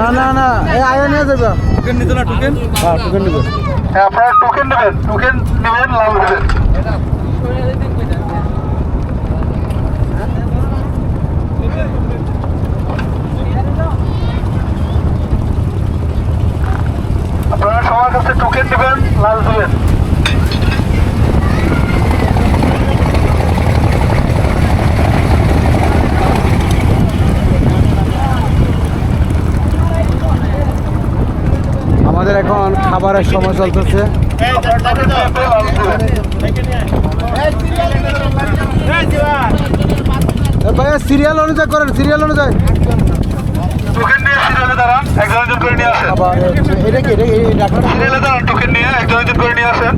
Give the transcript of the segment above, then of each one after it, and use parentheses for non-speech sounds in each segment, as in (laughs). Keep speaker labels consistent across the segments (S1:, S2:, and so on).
S1: না না
S2: না এই আয়া
S3: নিয়ে যাবে। টোকেন নিতে না টোকেন হ্যাঁ, হ্যাঁ আপনারা টোকেন নেবেন টোকেন নেবেন
S2: লাভ নেবেন। খাবারের সময় চলতেছে। ভাইয়া সিরিয়াল অনুযায়ী করেন সিরিয়াল অনুযায়ী। এটা কি এটা এই
S3: সিরিয়ালে দাঁড়ান টোকেন নিয়ে একজন একজন করে নিয়ে আসেন।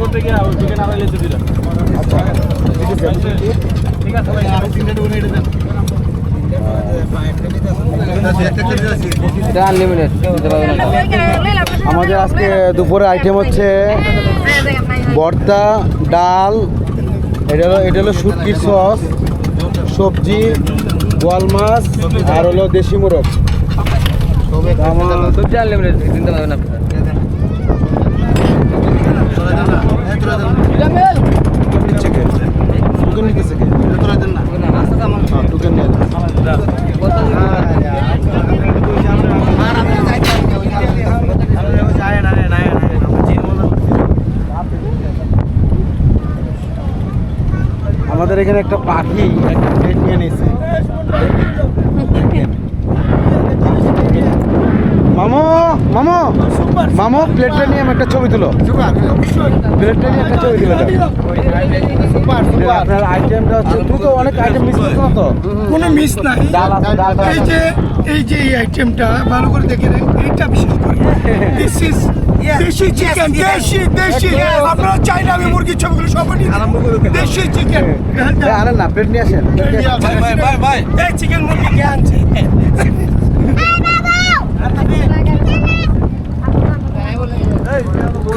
S1: করতে গিয়ে দিলাম ঠিক আছে ভাই আরও তিনটে এটা দেন
S2: এটা আনলিমিটেড আমাদের আজকে দুপুরে আইটেম হচ্ছে ভর্তা ডাল এটা হলো এটা হলো শুটকির সস সবজি গোয়াল মাছ আর হলো দেশি মোরগ।
S4: আনলিমিটেড কিনতে পারবেন আপনারা।
S2: নিচ্ছে কে টুকেন নিতেছে কে হ্যাঁ, টুকেন নিয়ে আমাদের এখানে একটা পাখি একটা প্লেট নিয়ে নিয়েছে। (laughs) মামো মামো! মামো প্লেটটা নিয়ে আমি একটা ছবি তুলো। প্লেটটা নিয়ে একটা ছবি তুলো আপনার আইটেমটা হচ্ছে তুমি তো অনেক আইটেম মিস করছ তো।
S5: কোনো মিস নাই। এই যে এই যে এই আইটেমটা ভালো করে দেখে নেন এইটা বিশেষ করে। দিস ইজ দেশি চিকেন দেশি দেশি। আপনারা চাই না আমি মুরগির ছবিগুলো সব নিয়ে দেশি চিকেন
S2: আনেন না প্লেট নিয়ে আসেন।
S1: ভাই ভাই ভাই
S5: এই চিকেন মুরগি কে আনছে?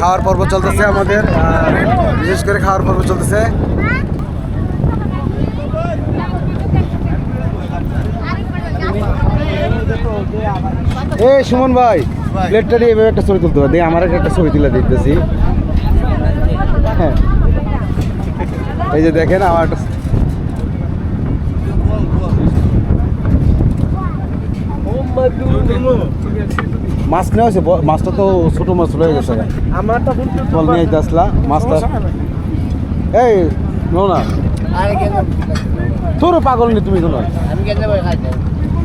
S2: খাওয়ার পর্ব চলতেছে আমাদের বিশেষ করে খাওয়ার পর্ব চলতেছে। এই সুমন ভাই প্লেটটা দিয়ে এভাবে একটা ছবি তুলতে দেখি আমার একটা ছবি তুলে দেখতেছি। এই যে দেখেন আমার একটা মাছ নেওয়া হয়েছে মাছটা তো ছোট মাছ রয়ে গেছে। বল নিয়ে যেতে আসলা মাছটা এই নো। না তোর পাগল নি তুমি কোনো।
S4: আমি কেন যাব খাইতে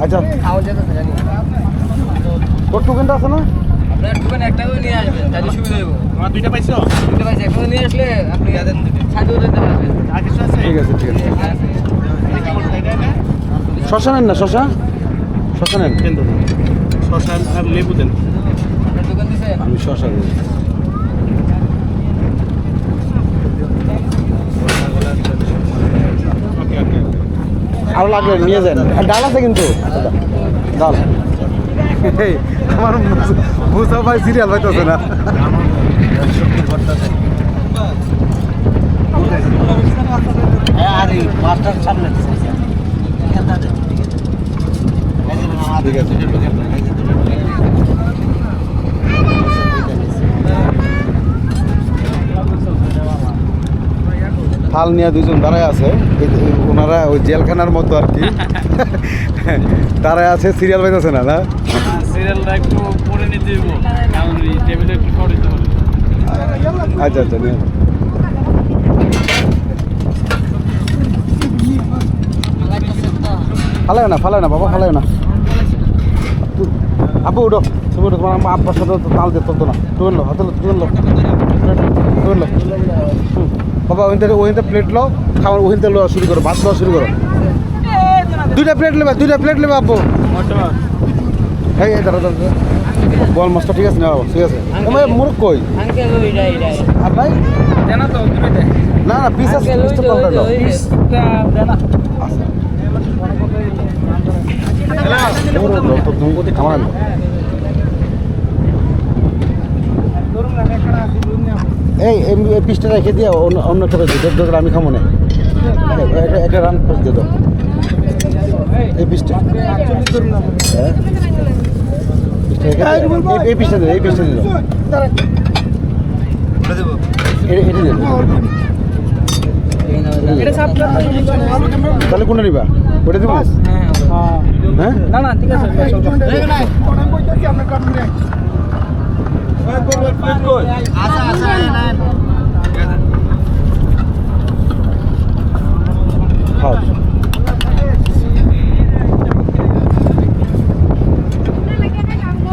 S2: আচ্ছা। তোর টুকেনটা আছে না?
S4: আপনার টোকেন একটা করে নিয়ে আসবেন তাহলে সুবিধা হইব।
S1: আমার দুইটা পাইছো?
S4: বুঝতে পারছি একটা করে নিয়ে আসলে আপনি সাইডে দিতে পারবেন।
S1: আর কিছু আছে?
S2: ঠিক আছে ঠিক আছে। শশা নেন না শশা? শশা নেন।
S1: শশান আর লেবু দেন।
S4: আপনার দোকান দিছেন
S2: আমি শশা নেব
S1: ওকে ওকে
S2: আরও লাগবে নিয়ে যান। ডাল আছে কিন্তু। ডাল এই, আমার বুঝা ভাই সিরিয়াল পাইতেছে না। ঠিক আছে। থাল নিয়ে দুজন দাঁড়ায় আছে। ওনারা ওই জেলখানার মতো আর কি। (laughs) দাঁড়ায় আছে সিরিয়াল পাইতেছে না না?
S1: সিরিয়ালটা একটু পরে নিতে কারণ টেবিলে একটু খাওয়া হবে
S2: আচ্ছা আচ্ছা ফালায় না ফালায় না বাবা ফালায় না। আব্বু উঠো। তুমি উঠো তোমার আব্বার সাথে তো তাল দিতে না। লো হাতে টুয়েন লো টুয়েন লো হুম। বাবা ওইতে ওইতে প্লেট লো খাবার ওইতে লো শুরু করো ভাত খাওয়া শুরু করো দুইটা প্লেট নেবে দুইটা প্লেট নেবে আব্বু এই দাঁড়া দাঁড়া বল মাছটা ঠিক আছে না বাবা ঠিক আছে আমার মুরগ কই আর ভাই না না পিস আছে
S4: ওই
S2: পাল্টা
S4: যে
S2: দাও
S4: ওই যে
S1: জানা
S2: আছে ওরে দাও তো তুমি খাবার আনব এই এই- পিসটা রেখে দিয়ে অন্য একটা পেজ দিয়ে দাও আমি খামো না এটা এটা রান পেজ দিয়ে দাও এই পিসটা হ্যাঁ এই- এই পিসটা দিয়ে এই পিসটা দাও এটা দাও তাহলে কোনটা নিবা ওটা দিব হ্যাঁ
S4: না না ঠিক আছে
S2: খাও